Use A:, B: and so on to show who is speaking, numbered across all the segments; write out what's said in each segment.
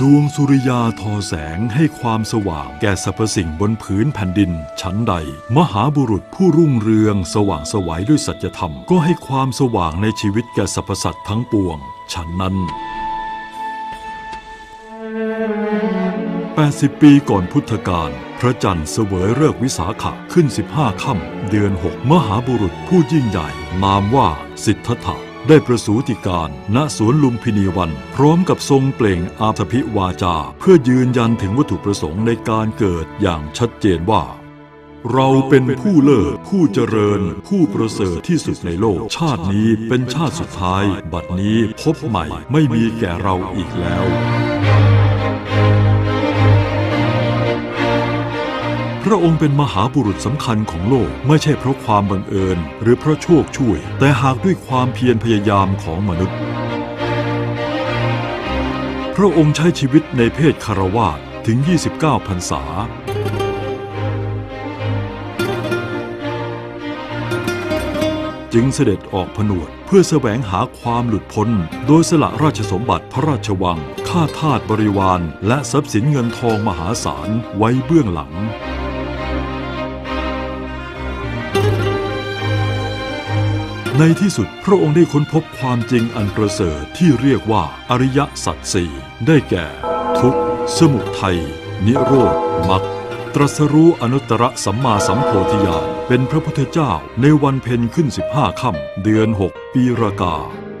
A: ดวงสุริยาทอแสงให้ความสว่างแก่สรรพสิ่งบนผืนแผ่นดิน ชั้นใด มหาบุรุษผู้รุ่งเรืองสว่างสวัยด้วยสัจธรรม ก็ให้ความสว่างในชีวิตแก่สรรพสัตว์ทั้งปวง ฉันนั้น 80 ปีก่อนพุทธกาลพระจันทร์เสวยเลิกวิสาขะขึ้น 15 ค่ำเดือน 6 มหาบุรุษผู้ยิ่งใหญ่ นามว่าสิทธัตถะ ได้ประสูติการณสวนลุมพินีวัน พร้อมกับทรงเปล่งอาภพิวาจา เพื่อยืนยันถึงวัตถุประสงค์ในการเกิดอย่างชัดเจนว่า เราเป็นผู้เลิศผู้เจริญ ผู้ประเสริฐที่สุดในโลก ชาตินี้เป็นชาติสุดท้าย บัดนี้พบใหม่ไม่มีแก่เราอีกแล้ว ระองค์เป็นมหาบุรุษสำคัญของโลกไม่ใช่เพราะความบังเอิญ หรือเพราะโชคช่วย แต่หากด้วยความเพียรพยายามของมนุษย์ พระองค์ใช้ชีวิตในเพศคารวาสถึง 29 พรรษา จึงเสด็จออกผนวดเพื่อแสวงหาความหลุดพ้น โดยสละราชสมบัติพระราชวังข้าทาสบริวาร และทรัพย์สินเงินทองมหาศาลไว้เบื้องหลัง ในที่สุดพระองค์ได้ค้นพบความจริงอันประเสริฐที่เรียกว่าอริยสัจสี่ได้แก่ ทุกข์ สมุทัย นิโรธมรรคตรัสรู้อนุตตรสัมมาสัมโพธิญาณเป็นพระพุทธเจ้าในวันเพ็ญขึ้น 15 ค่ำเดือน 6 ปีรากา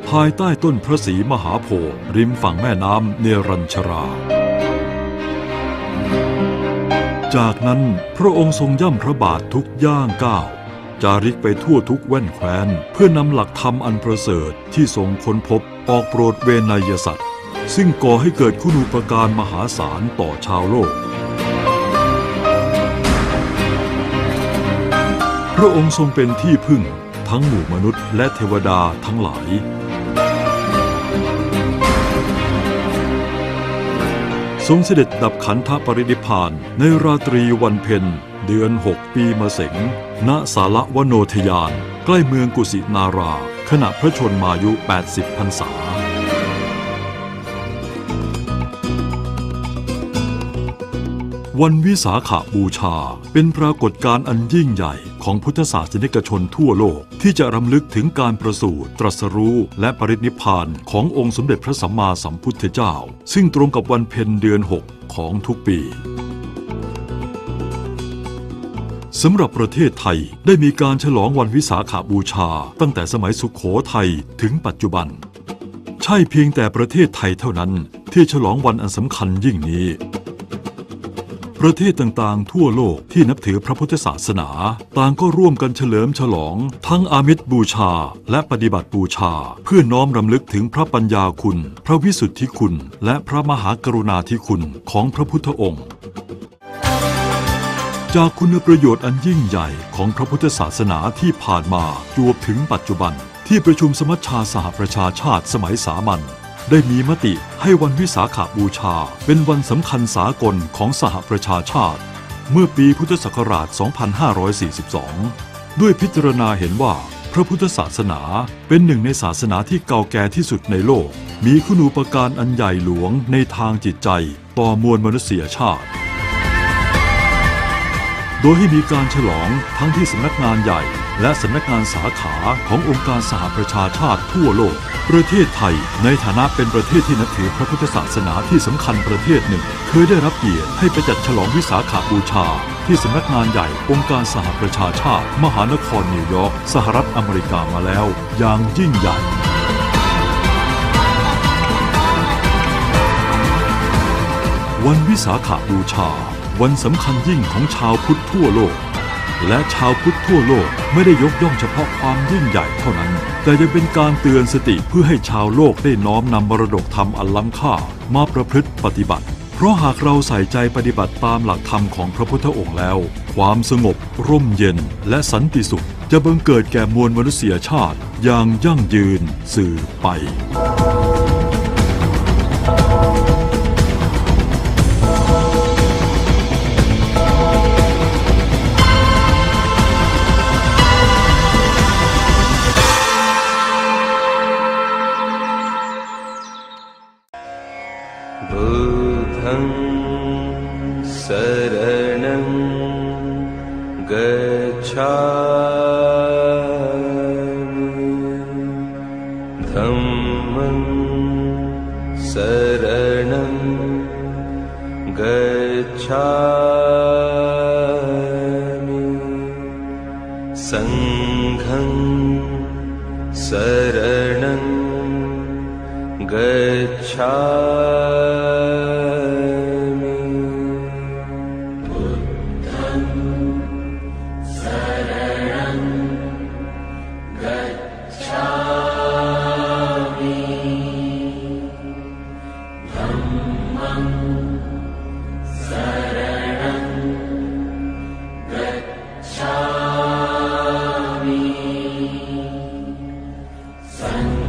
A: ภายใต้ต้นพระศรีมหาโพธิ์ริมฝั่งแม่น้ำเนรัญชรา จากนั้นพระองค์ทรงย่ำพระบาททุกย่างก้าว จาริกไปทั่วทุกแว่นแคว้น เพื่อนำหลักธรรมอันประเสริฐที่ทรงค้นพบออกโปรดเวนยสัตว์ ซึ่งก่อให้เกิดคุณูปการมหาศาลต่อชาวโลก พระองค์ทรงเป็นที่พึ่งทั้งหมู่มนุษย์และเทวดาทั้งหลายทรงเสด็จดับขันธปรินิพานในราตรีวันเพ็ญ เดือน 6 ปีมะเสงณสาระวโนทยาน ใกล้เมืองกุสินารา ขณะพระชนมายุ 80 พรรษา วันวิสาขาบูชาเป็นปรากฏการณ์อันยิ่งใหญ่ของพุทธศาสนิกชนทั่วโลก ที่จะรำลึกถึงการประสูติตรัสรู้ และปรินิพพานขององค์สมเด็จพระสัมมาสัมพุทธเจ้า ซึ่งตรงกับวันเพ็ญเดือน 6 ของทุกปี สำหรับประเทศไทยได้มีการฉลองวันวิสาขาบูชา ตั้งแต่สมัยสุขโขทัยถึงปัจจุบัน ใช่เพียงแต่ประเทศไทยเท่านั้นที่ฉลองวันอันสำคัญยิ่งนี้ ประเทศต่างๆ ทั่วโลกที่นับถือพระพุทธศาสนา ต่างก็ร่วมกันเฉลิมฉลอง ทั้งอามิตรบูชา และปฏิบัติบูชา เพื่อน้อมรำลึกถึงพระปัญญาคุณ พระวิสุทธิคุณ และพระมหากรุณาธิคุณของพระพุทธองค์ จากคุณประโยชน์อันยิ่งใหญ่ของพระพุทธศาสนาที่ผ่านมาจวบถึงปัจจุบัน ที่ประชุมสมัชชาสหประชาชาติสมัยสามัญได้มีมติให้วันวิสาขาบูชา เป็นวันสำคัญสากลของสหประชาชาติ เมื่อปีพุทธศักราช 2542 ด้วยพิจารณาเห็นว่าพระพุทธศาสนาเป็นหนึ่งในศาสนาที่เก่าแก่ที่สุดในโลก มีคุณูปการอันใหญ่หลวงในทางจิตใจ ต่อมวลมนุษยชาติ โดยให้มีการฉลองทั้งที่สำนักงานใหญ่ และสำนักงานสาขาขององค์การสหประชาชาติทั่วโลก ประเทศไทย ในฐานะเป็นประเทศที่นับถือพระพุทธศาสนาที่สำคัญประเทศหนึ่ง เคยได้รับเกียรติให้ไปจัดฉลองวิสาขาบูชา ที่สำนักงานใหญ่ องค์การสหประชาชาติ มหานครนิวยอร์กสหรัฐอเมริกามาแล้ว อย่างยิ่งใหญ่วันวิสาขาบูชา วันสำคัญยิ่งของชาวพุทธทั่วโลก และชาวพุทธทั่วโลกไม่ได้ยกย่องเฉพาะความยิ่งใหญ่เท่านั้น แต่ยังเป็นการเตือนสติเพื่อให้ชาวโลกได้น้อมนำมรดกธรรมอันล้ำค่ามาประพฤติปฏิบัติ เพราะหากเราใส่ใจปฏิบัติตามหลักธรรมของพระพุทธองค์แล้ว ความสงบ ร่มเย็น และสันติสุข จะบังเกิดแก่มวลมนุษยชาติอย่างยั่งยืนสืบไป
B: शरणं शरणं गच्छा धम्मं शरणं गच्छा सङ्घं शरणं गच्छा
C: Son,